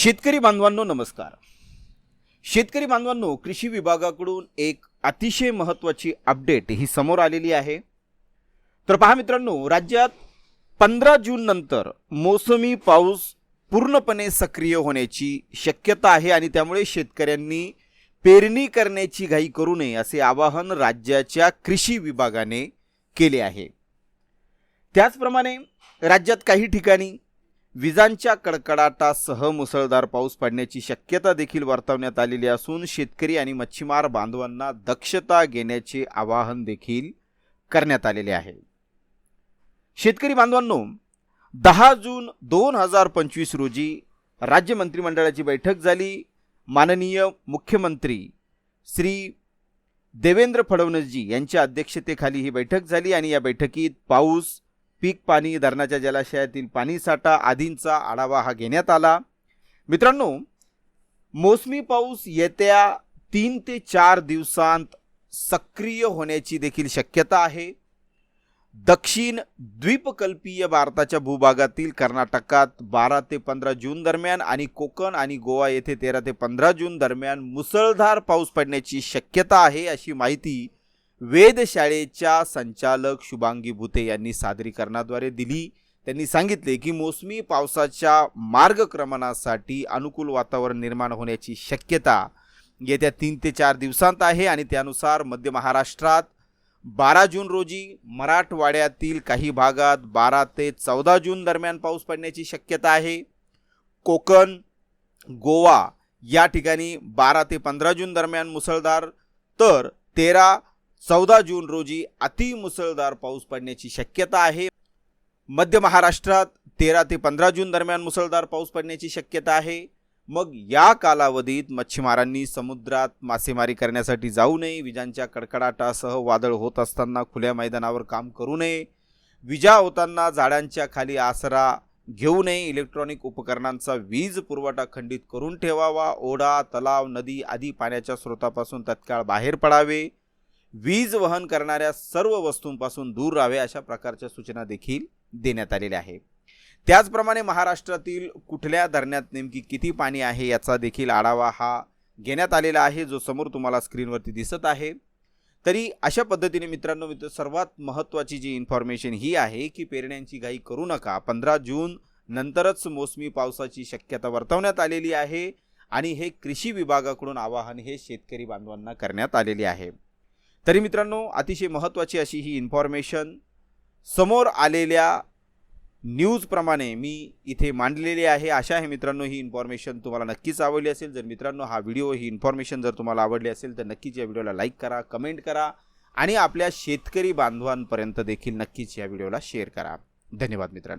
शेतकरी बांधवांनो नमस्कार. शेतकरी बांधवांनो कृषी विभागाकडून एक अतिशय महत्त्वाची अपडेट ही समोर आलेली आहे. तर पहा मित्रांनो राज्यात पंधरा जून नंतर मोसमी पाऊस पूर्णपणे सक्रिय होण्याची शक्यता आहे आणि त्यामुळे शेतकऱ्यांनी पेरणी करण्याची घाई करू नये असे आवाहन राज्याच्या कृषी विभागाने केले आहे. त्याचप्रमाणे राज्यात काही ठिकाणी विजांच्या कडकडाटासह मुसळधार पाऊस पडण्याची शक्यता देखील वर्तवण्यात आलेली असून शेतकरी आणि मच्छीमार बांधवांना दक्षता घेण्याचे आवाहन देखील करण्यात आलेले आहे. शेतकरी बांधवांनो दहा जून दोन हजार पंचवीस रोजी राज्य मंत्रिमंडळाची बैठक झाली. माननीय मुख्यमंत्री श्री देवेंद्र फडणवीसजी यांच्या अध्यक्षतेखाली ही बैठक झाली आणि या बैठकीत पाऊस पीक पाणी धरणाच्या जलाशयातील पाणीसाठा आदींचा आढावा हा घेण्यात आला. मित्रांनो मोसमी पाऊस येत्या तीन ते चार दिवसांत सक्रिय होण्याची देखील शक्यता आहे. दक्षिण द्वीपकल्पीय भारताच्या भूभागातील कर्नाटकात बारा ते पंधरा जून दरम्यान आणि कोकण आणि गोवा येथे तेरा ते पंधरा जून दरम्यान मुसळधार पाऊस पडण्याची शक्यता आहे अशी माहिती वेधशाळेच्या संचालक शुभांगी भुते यांनी सादरीकरणाद्वारे दिली. त्यांनी सांगितले की मोसमी पावसाच्या मार्गक्रमणासाठी अनुकूल वातावरण निर्माण होण्याची शक्यता येत्या तीन ते चार दिवसांत आहे आणि त्यानुसार मध्य महाराष्ट्रात बारा जून रोजी मराठवाड्यातील काही भागात बारा ते चौदा जून दरम्यान पाऊस पडण्याची शक्यता आहे. कोकण गोवा या ठिकाणी बारा ते पंधरा जून दरम्यान मुसळधार तर तेरा चौदा जून रोजी अतिमुसळधार पाऊस पडण्याची शक्यता आहे. मध्य महाराष्ट्रात तेरा ते पंधरा जून दरम्यान मुसळधार पाऊस पडण्याची शक्यता आहे. मग या कालावधीत मच्छीमारांनी समुद्रात मासेमारी करण्यासाठी जाऊ नये. विजांच्या कडकडाटासह वादळ होत असताना खुल्या मैदानावर काम करू नये. विजा होताना झाडांच्या खाली आसरा घेऊ नये. इलेक्ट्रॉनिक उपकरणांचा वीज पुरवठा खंडित करून ठेवावा. ओढा तलाव नदी आदी पाण्याच्या स्रोतापासून तत्काळ बाहेर पडावे. वीज वहन करणाऱ्या सर्व वस्तूंपासून दूर राहावे अशा प्रकारच्या सूचना देखील देण्यात आलेल्या आहे त्याचप्रमाणे महाराष्ट्रातील कुठल्या धरणात नेमकी किती पाणी आहे याचा देखील आढावा हा घेण्यात आलेला आहे जो समोर तुम्हाला स्क्रीनवरती दिसत आहे. तरी अशा पद्धतीने मित्रांनो मित्र सर्वात महत्त्वाची जी इन्फॉर्मेशन ही आहे की पेरण्यांची घाई करू नका. पंधरा जून नंतरच मोसमी पावसाची शक्यता वर्तवण्यात आलेली आहे आणि हे कृषी विभागाकडून आवाहन हे शेतकरी बांधवांना करण्यात आलेले आहे. तरी मित्रांनो अतिशय महत्त्वाची अशी ही इन्फॉर्मेशन समोर आलेल्या न्यूजप्रमाणे मी इथे मांडलेली आहे. आशा आहे मित्रांनो ही इन्फॉर्मेशन तुम्हाला नक्कीच आवडली असेल. जर मित्रांनो हा व्हिडिओ ही इन्फॉर्मेशन जर तुम्हाला आवडली असेल तर नक्कीच या व्हिडिओला लाईक करा कमेंट करा आणि आपल्या शेतकरी बांधवांपर्यंत देखील नक्कीच या व्हिडिओला शेअर करा. धन्यवाद मित्रांनो.